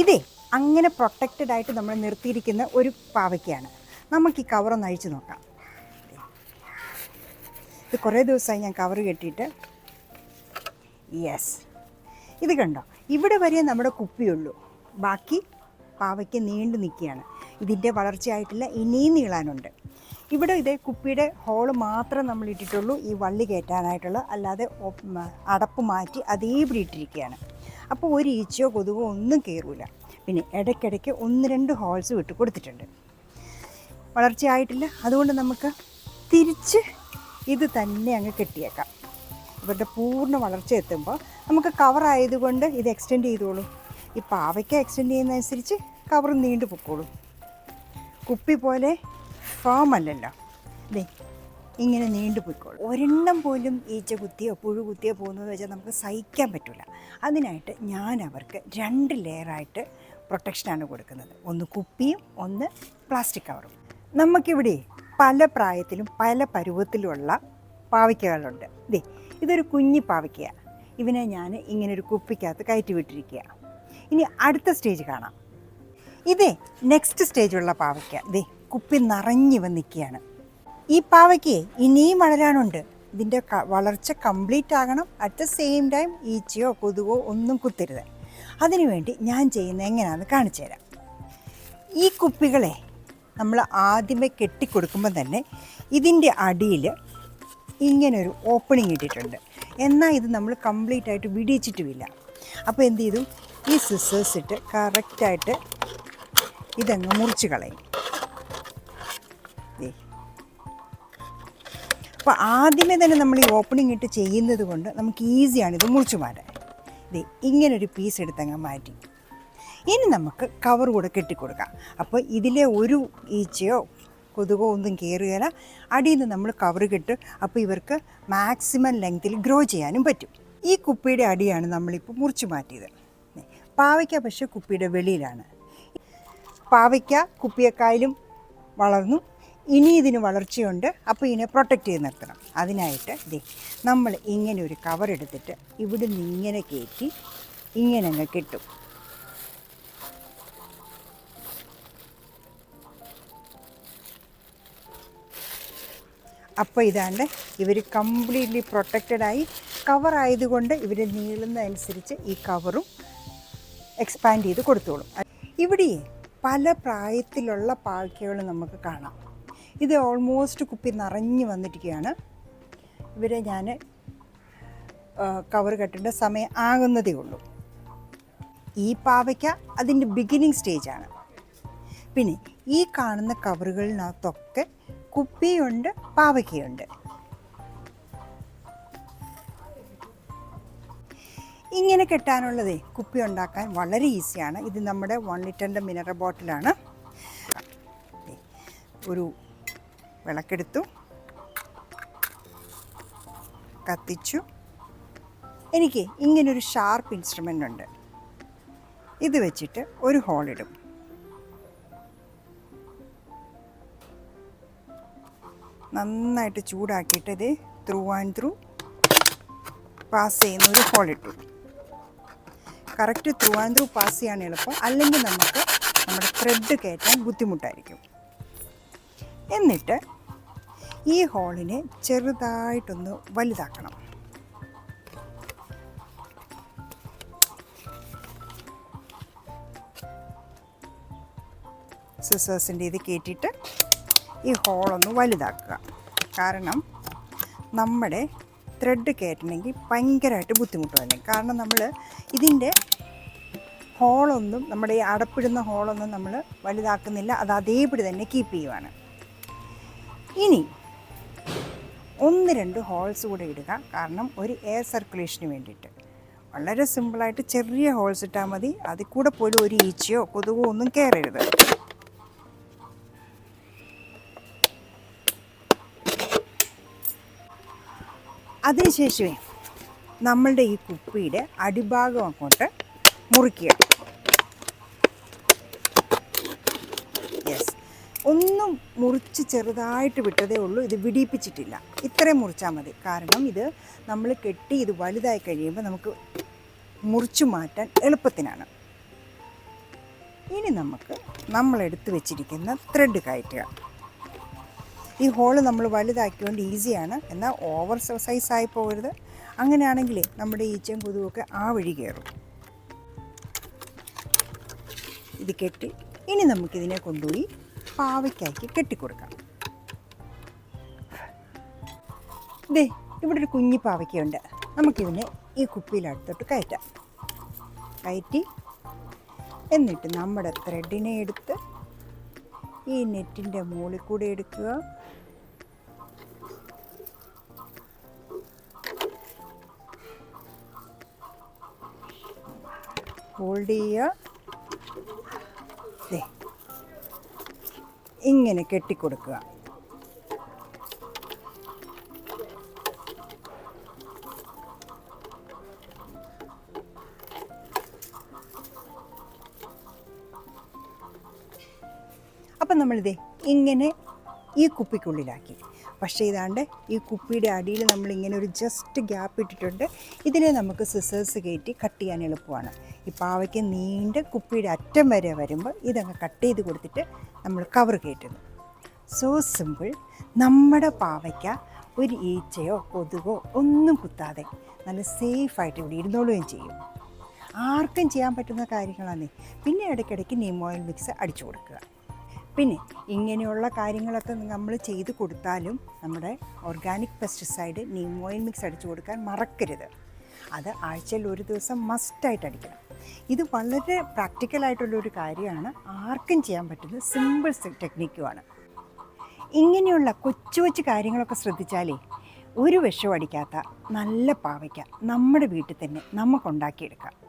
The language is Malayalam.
ഇതേ അങ്ങനെ പ്രൊട്ടക്റ്റഡ് ആയിട്ട് നമ്മൾ നിർത്തിയിരിക്കുന്ന ഒരു പാവയ്ക്കാണ്. നമുക്ക് ഈ കവറൊന്ന് അഴിച്ചു നോക്കാം. ഇത് കുറേ ദിവസമായി ഞാൻ കവർ കെട്ടിയിട്ട്. യെസ് ഇത് കണ്ടോ? ഇവിടെ വരെ നമ്മുടെ കുപ്പിയുള്ളൂ. ബാക്കി പാവയ്ക്ക് നീണ്ടു നിൽക്കുകയാണ്. ഇതിന്റെ വളർച്ചയായിട്ടില്ല ഇനിയും നീളാനുണ്ട്. ഇവിടെ ഇതേ കുപ്പിയുടെ ഹോൾ മാത്രം നമ്മൾ ഇട്ടിട്ടുള്ളൂ ഈ വള്ളി കയറ്റാനായിട്ടുള്ള. അല്ലാതെ അടപ്പ് മാറ്റി അതേപടി ഇട്ടിരിക്കുകയാണ്. അപ്പോൾ ഒരു ഈച്ചയോ കൊതുകോ ഒന്നും കയറൂല. പിന്നെ ഇടയ്ക്കിടയ്ക്ക് ഒന്ന് രണ്ട് ഹോൾസ് വിട്ട് കൊടുത്തിട്ടുണ്ട്. വളർച്ചയായിട്ടില്ല. അതുകൊണ്ട് നമുക്ക് തിരിച്ച് ഇത് തന്നെ അങ്ങ് കെട്ടിയേക്കാം. ഇവരുടെ പൂർണ വളർച്ച എത്തുമ്പോൾ നമുക്ക് കവർ ആയതുകൊണ്ട് ഇത് എക്സ്റ്റെൻഡ് ചെയ്തോളൂ. ഈ അവയ്ക്ക് എക്സ്റ്റെൻഡ് ചെയ്യുന്നതനുസരിച്ച് കവർ നീണ്ടു പൊക്കോളും കുപ്പി പോലെ ഫോം അല്ലല്ലോ. ദേ ഇങ്ങനെ നീണ്ടു പോയിക്കോളും ഒരെണ്ണം പോലും ഈച്ച കുത്തിയോ പുഴു കുത്തിയോ പോകുന്നതെന്ന് വെച്ചാൽ നമുക്ക് സഹിക്കാൻ പറ്റില്ല അതിനായിട്ട് ഞാൻ അവർക്ക് രണ്ട് ലെയറായിട്ട് പ്രൊട്ടക്ഷനാണ് കൊടുക്കുന്നത്. ഒന്ന് കുപ്പിയും ഒന്ന് പ്ലാസ്റ്റിക് കവറും നമുക്കിവിടെ പല പ്രായത്തിലും പല പരുവത്തിലുമുള്ള പാവയ്ക്കകളുണ്ട്. ദേ ഇതൊരു കുഞ്ഞി പാവയ്ക്കയാണ് ഇവനെ ഞാൻ ഇങ്ങനെ ഒരു കുപ്പിക്കകത്ത് കയറ്റി വിട്ടിരിക്കുക ഇനി അടുത്ത സ്റ്റേജ് കാണാം. ഇതേ നെക്സ്റ്റ് സ്റ്റേജുള്ള പാവയ്ക്ക. ദേ കുപ്പി നിറഞ്ഞു വന്ന് നിൽക്കുകയാണ്. ഈ പാവയ്ക്ക് ഇനിയും വളരാനുണ്ട്. ഇതിന്റെ വളർച്ച കംപ്ലീറ്റ് ആകണം. അറ്റ് ദ സെയിം ടൈം ഈച്ചയോ കൊതുകോ ഒന്നും കുത്തരുത്. അതിനുവേണ്ടി ഞാൻ ചെയ്യുന്ന എങ്ങനെയാണെന്ന് കാണിച്ചു തരാം. ഈ കുപ്പികളെ നമ്മൾ ആദ്യമേ കെട്ടിക്കൊടുക്കുമ്പോൾ തന്നെ ഇതിന്റെ അടിയിൽ ഇങ്ങനൊരു ഓപ്പണിങ് ഇട്ടിട്ടുണ്ട്. എന്നാൽ ഇത് നമ്മൾ കംപ്ലീറ്റ് ആയിട്ട് വിടിയിച്ചിട്ടുമില്ല. അപ്പോൾ എന്ത് ചെയ്തു? ഈ സിസേഴ്സ് ഇട്ട് കറക്റ്റായിട്ട് ഇതങ്ങ് മുറിച്ച് കളയും. അപ്പോൾ ആദ്യമേ തന്നെ നമ്മൾ ഈ ഓപ്പണിംഗ് ഇട്ട് ചെയ്യുന്നത് കൊണ്ട് നമുക്ക് ഈസിയാണ് ഇത് മുറിച്ച് മാറ്റാൻ. ഇത് ഇങ്ങനൊരു പീസ് എടുത്തങ്ങ് മാറ്റി. ഇനി നമുക്ക് കവർ കൂടെ കെട്ടിക്കൊടുക്കാം. അപ്പോൾ ഇതിലെ ഒരു ഈച്ചയോ കൊതുകോ ഒന്നും കയറുകയില്ല അടിയിൽ നിന്ന് നമ്മൾ കവർ കെട്ട് അപ്പോൾ ഇവർക്ക് മാക്സിമം ലെങ്ത്തിൽ ഗ്രോ ചെയ്യാനും പറ്റും. ഈ കുപ്പിയുടെ അടിയാണ് നമ്മളിപ്പോൾ മുറിച്ച് മാറ്റിയത്. പാവയ്ക്ക പക്ഷേ കുപ്പിയുടെ വെളിയിലാണ്. പാവയ്ക്ക കുപ്പിയക്കായലും വളർന്നു. ഇനി ഇതിന് വളർച്ചയുണ്ട്. അപ്പോൾ ഇതിനെ പ്രൊട്ടക്റ്റ് ചെയ്ത് നിർത്തണം. അതിനായിട്ട് ദേ നമ്മൾ ഇങ്ങനെ ഒരു കവർ എടുത്തിട്ട് ഇവിടെ നിന്ന് ഇങ്ങനെ കയറ്റി ഇങ്ങനെ അങ്ങ് കിട്ടും. അപ്പോൾ ഇതാണ്ട് ഇവർ കംപ്ലീറ്റ്ലി പ്രൊട്ടക്റ്റഡായി കവർ ആയതുകൊണ്ട് ഇവർ നീളുന്നതനുസരിച്ച് ഈ കവറും എക്സ്പാൻഡ് ചെയ്ത് കൊടുത്തോളും. ഇവിടെ പല പ്രായത്തിലുള്ള പാവയ്ക്കകൾ നമുക്ക് കാണാം. ഇത് ഓൾമോസ്റ്റ് കുപ്പി നിറഞ്ഞു വന്നിരിക്കുകയാണ്. ഇവരെ ഞാൻ കവർ കെട്ടേണ്ട സമയം ആകുന്നതേ ഉള്ളൂ. ഈ പാവയ്ക്ക അതിന്റെ ബിഗിനിങ് സ്റ്റേജാണ് പിന്നെ ഈ കാണുന്ന കവറുകളിനകത്തൊക്കെ കുപ്പിയുണ്ട് പാവയ്ക്കയുണ്ട്. ഇങ്ങനെ കെട്ടാനുള്ളതേ കുപ്പി ഉണ്ടാക്കാൻ വളരെ ഈസിയാണ് ഇത് നമ്മുടെ വൺ ലിറ്ററിന്റെ മിനറൽ ബോട്ടിലാണ് ഒരു വിളക്കെടുത്തു. കത്തിച്ചു. എനിക്ക് ഇങ്ങനൊരു ഷാർപ്പ് ഇൻസ്ട്രുമെന്റ് ഉണ്ട്. ഇത് വെച്ചിട്ട് ഒരു ഹോളിടും നന്നായിട്ട് ചൂടാക്കിയിട്ട് ഇത് ത്രൂ ആൻഡ് ത്രൂ പാസ് ചെയ്യുന്ന ഒരു ഹോളിട്ടു correct through and through pass ചെയ്യാൻ എളുപ്പം. അല്ലെങ്കിൽ നമുക്ക് നമ്മുടെ ത്രെഡ് കയറ്റാൻ ബുദ്ധിമുട്ടായിരിക്കും. എന്നിട്ട് ഈ ഹോളിനെ ചെറുതായിട്ടൊന്ന് വലുതാക്കണം. സിസേഴ്സിന്റെ ഇത് കയറ്റിയിട്ട് ഈ ഹോളൊന്ന് വലുതാക്കുക. കാരണം നമ്മുടെ ത്രെഡ് കയറ്റണമെങ്കിൽ ഭയങ്കരമായിട്ട് ബുദ്ധിമുട്ട് വരും. കാരണം നമ്മൾ ഇതിന്റെ ഹോളൊന്നും നമ്മുടെ ഈ അടപ്പിടുന്ന ഹോളൊന്നും നമ്മൾ വലുതാക്കുന്നില്ല. അത് അതേപടി തന്നെ കീപ്പ് ചെയ്യുവാണ്. ഇനി ഒന്ന് രണ്ട് ഹോൾസ് കൂടെ ഇടുക. കാരണം ഒരു എയർ സർക്കുലേഷന് വേണ്ടിയിട്ട്. വളരെ സിമ്പിളായിട്ട് ചെറിയ ഹോൾസ് ഇട്ടാൽ മതി. അതിൽ കൂടെ പോലും ഒരു ഈച്ചയോ കൊതുകോ ഒന്നും കയറരുത്. അതിനുശേഷമേ നമ്മളുടെ ഈ കുപ്പിയുടെ അടിഭാഗം അങ്ങോട്ട് മുറിക്കുക. യെസ് ഒന്നും മുറിച്ച് ചെറുതായിട്ട് വിട്ടതേ ഉള്ളൂ. ഇത് വിടിയിപ്പിച്ചിട്ടില്ല. ഇത്രയും മുറിച്ചാൽ മതി. കാരണം ഇത് നമ്മൾ കെട്ടി ഇത് വലുതായി കഴിയുമ്പോൾ നമുക്ക് മുറിച്ചു മാറ്റാൻ എളുപ്പത്തിനാണ്. ഇനി നമുക്ക് നമ്മൾ എടുത്തു വെച്ചിരിക്കുന്ന ത്രെഡ് കയറ്റുക. ഈ ഹോൾ നമ്മൾ വലുതാക്കിക്കൊണ്ട് ഈസിയാണ് എന്നാൽ ഓവർ സൈസ് ആയി പോകരുത്. അങ്ങനെയാണെങ്കിൽ നമ്മുടെ ഈച്ചയും കൊതുവൊക്കെ ആ വഴി കയറും. ഇത് കെട്ടി ഇനി നമുക്കിതിനെ കൊണ്ടുപോയി പാവയ്ക്കാക്കി കെട്ടിക്കൊടുക്കാം ദേ ഇവിടെ ഒരു കുഞ്ഞി പാവയ്ക്കുണ്ട്. നമുക്കിതിനെ ഈ കുപ്പിയിലടുത്തോട്ട് കയറ്റാം. കയറ്റി എന്നിട്ട് നമ്മുടെ ത്രെഡിനെ എടുത്ത് ഈ നെറ്റിന്റെ മുകളിൽ കൂടെ എടുക്കുക. ഹോൾഡ് ചെയ്യുക. ഇങ്ങനെ കെട്ടിക്കൊടുക്കുക. അപ്പം നമ്മളിതേ ഇങ്ങനെ ഈ കുപ്പിക്കുള്ളിലാക്കി. പക്ഷേ ഇതാണ്ട് ഈ കുപ്പിയുടെ അടിയിൽ നമ്മൾ ഇങ്ങനെ ഒരു ജസ്റ്റ് ഗ്യാപ്പ് ഇട്ടിട്ടുണ്ട്. ഇതിനെ നമുക്ക് സിസേഴ്സ് കയറ്റി കട്ട് ചെയ്യാൻ എളുപ്പമാണ്. ഈ പാവയ്ക്ക് നീണ്ട കുപ്പിയുടെ അറ്റം വരെ വരുമ്പോൾ ഇതങ്ങ് കട്ട് ചെയ്ത് കൊടുത്തിട്ട് നമ്മൾ കവർ കയറ്റുന്നു. സോ സിമ്പിൾ നമ്മുടെ പാവയ്ക്ക ഒരു ഈച്ചയോ കൊതുകോ ഒന്നും കുത്താതെ നല്ല സേഫായിട്ട് ഇവിടെ ഇരുന്നോളുകയും ചെയ്യും. ആർക്കും ചെയ്യാൻ പറ്റുന്ന കാര്യങ്ങളാണ്. പിന്നെ ഇടയ്ക്കിടയ്ക്ക് നീം ഓയിൽ മിക്സ് അടിച്ചു കൊടുക്കുക. പിന്നെ ഇങ്ങനെയുള്ള കാര്യങ്ങളൊക്കെ നമ്മൾ ചെയ്തു കൊടുത്താലും നമ്മുടെ organic pesticide neem oil mix അടിച്ചു കൊടുക്കാൻ മറക്കരുത്. അത് ആഴ്ചയിൽ ഒരു ദിവസം മസ്റ്റായിട്ട് അടിക്കണം. ഇത് വളരെ പ്രാക്ടിക്കലായിട്ടുള്ളൊരു കാര്യമാണ്. ആർക്കും ചെയ്യാൻ പറ്റുന്ന സിമ്പിൾ ടെക്നിക്കുമാണ് ഇങ്ങനെയുള്ള കൊച്ചു കൊച്ചു കാര്യങ്ങളൊക്കെ ശ്രദ്ധിച്ചാലേ ഒരു വിഷം അടിക്കാത്ത നല്ല പാവയ്ക്ക നമ്മുടെ വീട്ടിൽ തന്നെ നമുക്കുണ്ടാക്കിയെടുക്കാം